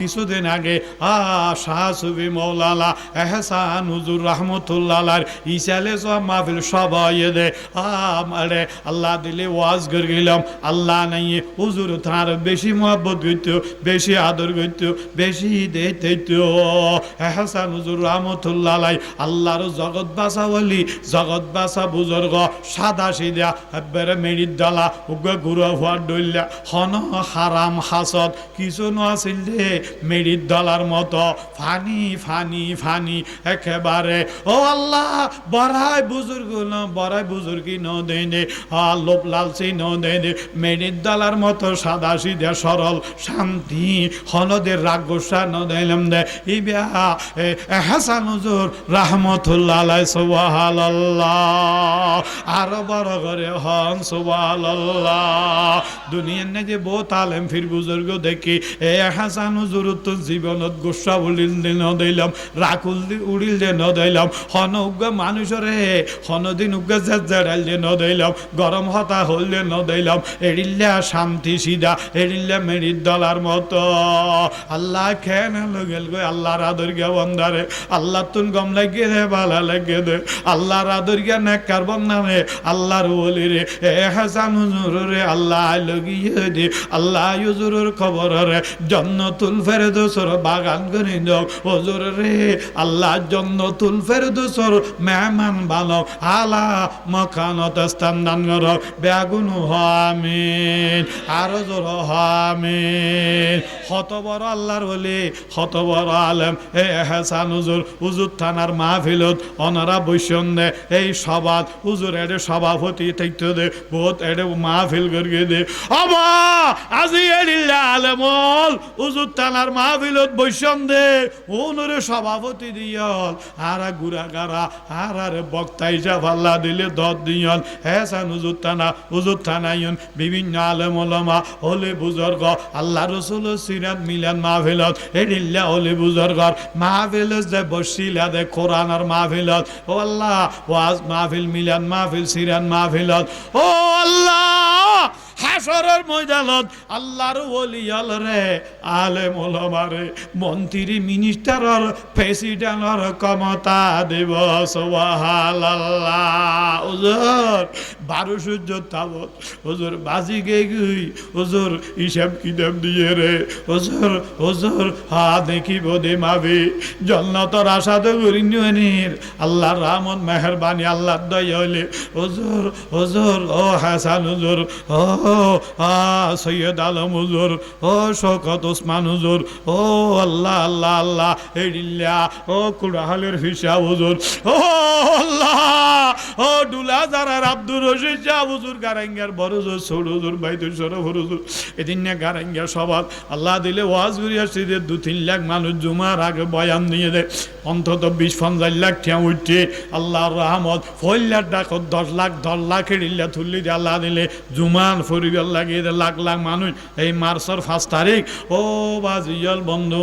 কিছুদিন আগে আ শাহ সুবি মৌলালা এহসান হুজুর রহমতুল্লাহ ইসালে সব মাহফিল সবাই দে আমারে আল্লাহ দিলে ওয়াজ করে গেলাম আল্লাহ নাই, হুজুর তার বেশি মহব্বত করত বেশি আদর করত বেশি দিত এহসান হুজুর রহমতুল্লাহ আল্লাহর জগৎ বাসা বলি জগৎ বাসা বুজুর্গ, সাদা সিদা একবারে মেরির ডালা, উগ্র গুরু হওয়ার ডইলা, হন হারাম হাসত কিছু নাছিল দে মেরির দলার মতো। ফানি ফানি ফানি, একেবারে। ও আল্লাহ, বড়াই বুজুর্গ বড়াই বুজুর্গি ন দেই দে লোভ লালসি ন দেই দে মেরির দলার মতো সাদা সিধে সরল, শান্তি হনদের রাগ গোসা ন দিলাম দে। ইবিয়া হাসান হুজুর, রাহমতুল্লাহ আলাই আরও বড় করে হন, সুবহানাল্লাহ। দুনিয়ার নে যে বহুত আলেম ফির বুজুর্গ দেখি। এ, হাসান হুজুর তো জীবনত গোসা উলিল ন দিলাম রাকুল উড়িল দে ন দিলাম হন উগ্গ মানুষরে হন দিন উগ্গ জেজারাল দে ন দিলাম গরম হতা হল দে ন দিলাম এড়িল্লা শান্তি সিদা এড়িল্লা মেরির দলার মতো। আল্লাহ খেন লগেল গো, আল্লাহর আদর গিয়া বন্দারে আল্লাহ তুন গম লাগিয়ে দে ভালা লাগিয়ে দে, আল্লাহর আদর গিয়া নেককার বন্দারে আল্লাহর ওলি রে, এ হাসান হুজুর রে, আল্লাহ লগিয়ে দে, আল্লাহ হুজুরের খবর রে, জন্নতুল ফেরদোসর বাগান হুজুর রে আল্লাহ জন্নতুল ফেরদোসর, মেহমান আলা মকানত স্থান দান কর হামিন, আরও জোর হামিন। হত বড় আল্লাহর হত বড় আলেম। এ হেসান হুজুর হুজুর থানার মাহফিলত অনারা বৈষণ দে এই সভাত হুজুর এডে সভাপতি থাকতে দে, বহুত এডে মাহফিল করিয়ে দে। অবা আজি এডিল্লা আলেমল, হুজুর থানার মাহফিলত বৈষণ দে ওনরে সভাপতি দিয়ল। আর গুড়া গারা আর আরে বক্তাই যা ভাল্লা দিলে দত দিয়ল। হেসান হুজুর থানা, হুজুর থানাইন বিভিন্ন আলেম ওলামা, হলে বুজর্গ, আল্লাহ রসুল সিরাত মিলান মাহফিলত। এডিল্লা হলে বুজর্গর মাহফিলত যে বসিলা দে কোরআনার মাহফিলত। ও আল্লাহ, ওয়াজ মাহফিল মিলান মাহফিল সিরান মাহফিলত। ও আল্লাহ হাসরের ময়দানত আল্লাহর ওলিয়াল রে, আলেম ওলামারে মন্ত্রী মিনিস্টারর প্রেসিডেন্টর ক্ষমতা দেব, সুবহানাল্লাহ। হুজুর, বারো সূর্য তাবত হুজুর, বাজি গে গই হুজুর, হিসাব কিতাব দিয়ে রে। হুজুর হুজুর, হা দেখিব দে মাবি। জন্নতর আশা তো করিনির আল্লাহর রহমত মেহরবানি, আল্লাহর দয়া হইলে। হুজুর হুজুর, ও হাসান হুজুর, ও সৈয়দ আলম হুজুর, ও শওকত ওসমান হুজুর, ও আল্লাহ আল্লাহ আল্লাহ এডিল্লা ও কুড়াহালের ফিসা হুজুর, ও আল্লাহ, ও ডুলা জারার আব্দুর রশিদ শাহ হুজুর, গারাঙ্গার বড় হুজুর, ছোট হুজুর, বাইতুল শরফ হুজুর এদিন না গারাঙ্গার সবাব আল্লাহ দিলে ওয়াজ করিয়া সিদে দু তিন লাখ মানুষ জুমার আগে বয়ান নিয়ে দেয়, অন্তত বিশ পঞ্চাশ লাখ ঠিয়া উঠছে, আল্লাহর রহমত ফল্লার ডাক দশ লাখ দশ লাখ এড়িল্লা থুল্লি দিয়ে আল্লাহ দিলে জুমান ফরিগল লাগিয়ে দে লাখ লাখ মানুষ এই মার্চর ফার্স্ট তারিখ। ও বাজিয়াল বন্ধু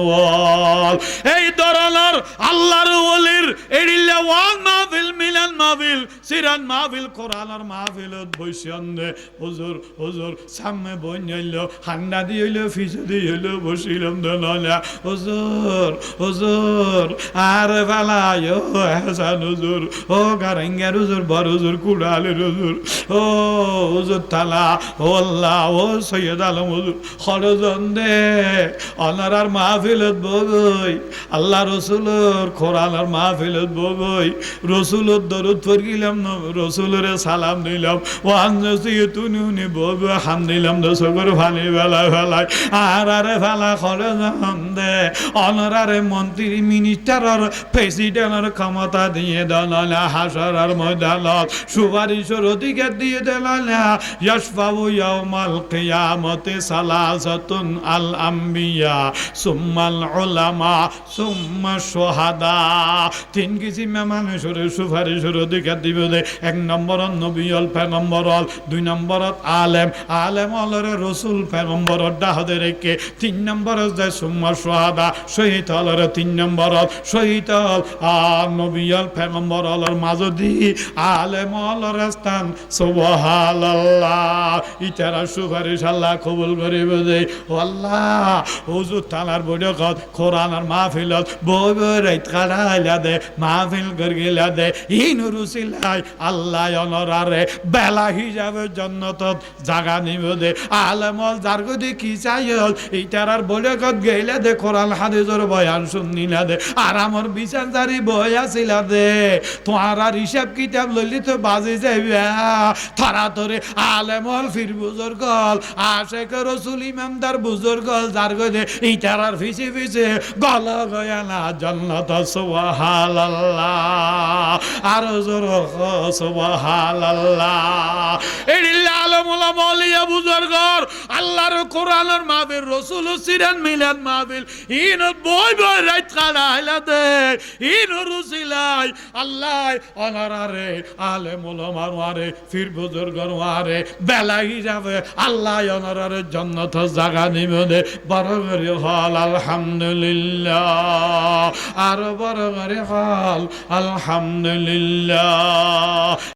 এই ধরনের আল্লাহর ওলির এড়িল্লা ওয়ান মাহফিল, মিলান মাহফিল, সিরান মাহফিল, কোরআনের হুজুর হুজুর, সামনে হান্ডা দিয়ে দিয়ে বসিলাম হুজুর হুজুর, আর বেলায় হাসান হুজুর, ও গারাঙ্গার হুজুর, বড় হুজুর হুজুর, ও হুজুর তালা, ও আল্লাহ, ও সৈয়দ আলম অনারার মাহফিলত বগই, আল্লাহ রসুলর কোরআনার মাহফিলত বগই। রসুলর দরুদ ফরগিলাম রসুলরে সালাম দিলাম ও তুনি উনি বগ হাম দিলাম দশকর ভানি বেলা ফেলায় আর আরে ফেলা দে। অনারারে মন্ত্রী মিনিস্টারর প্রেসিডেন্টের ক্ষমতা দিয়ে দলালা হাসরার ময়দানত। সুপারিশের অধিকার দিয়ে দলালা ইয়াসফাউ ইয়াউমাল কিয়ামতে সালাসাতুন আল আম্বিয়া, সুম্মাল উলামা, সুম্মা শুহাদা। তিন কিসিমে মানুষের সুপারিশের অধিকার দিব এক নম্বরত নবীল পেগম্বরল দুই নম্বরত আলেম। আলেম অলরে রসুল পেগম্বরত ডাহদে রেখে তিন নম্বরত যায় সুম্মা শুহাদা। শহীদ অলরে তিন নম্বরত শহীদ হল, আর নবীল পেগম্বর অলর মাজদি। আলেম অলর স্থান, সুবহানাল্লাহ। ইতারা সুপারিশ আল্লাহ কবুল করে বোঝে ও আল্লাহ, হুজুর থানার বৈঠকত কোরআনার মাহফিলত বই বই রাইত কাটাইলা দে, মাহফিল করে গেলা দে ইনুরুসিলাই আল্লাহ অনরারে বেলা হিসাবে জন্নতত জাগা নিব দে। আলমল যার গদি কি চাইল ইতারার বৈঠকত গেলে দে, কোরআন হাদিসের বয়ান শুনিলা দে। আর আমার বিচার জারি বই আসিলা দে। তোমার হিসাব কিতাব লইলি তো বাজে যাইবে। তারা তোরে আলেমল ফির বুজুর্গল আশেখ রসুল ইমামদার বুজুর্গল যার গদে ইটারার ফিসে ফিসে গল গয়া না, জন্নত সুবহানাল্লাহ। আর জোর সুবহানাল্লাহ। এডিল্লা আলমুলা মলিয়া বুজুর্গর, আল্লাহর কোরআনের রসুল ইন বই বই রাত কাড়াইলা দে, ইন রুসিলাই, আল্লাহ অনারারে আলে মোলমার ওয়ারে, ফির বুজুর্গর ওয়ারে বেলা হিসাবে আল্লাহ অনারারে জন্নত জাগা নিবে বড় করে হল, আলহামদুলিল্লাহ, আর বড় করে হল, আলহামদুলিল্লাহ।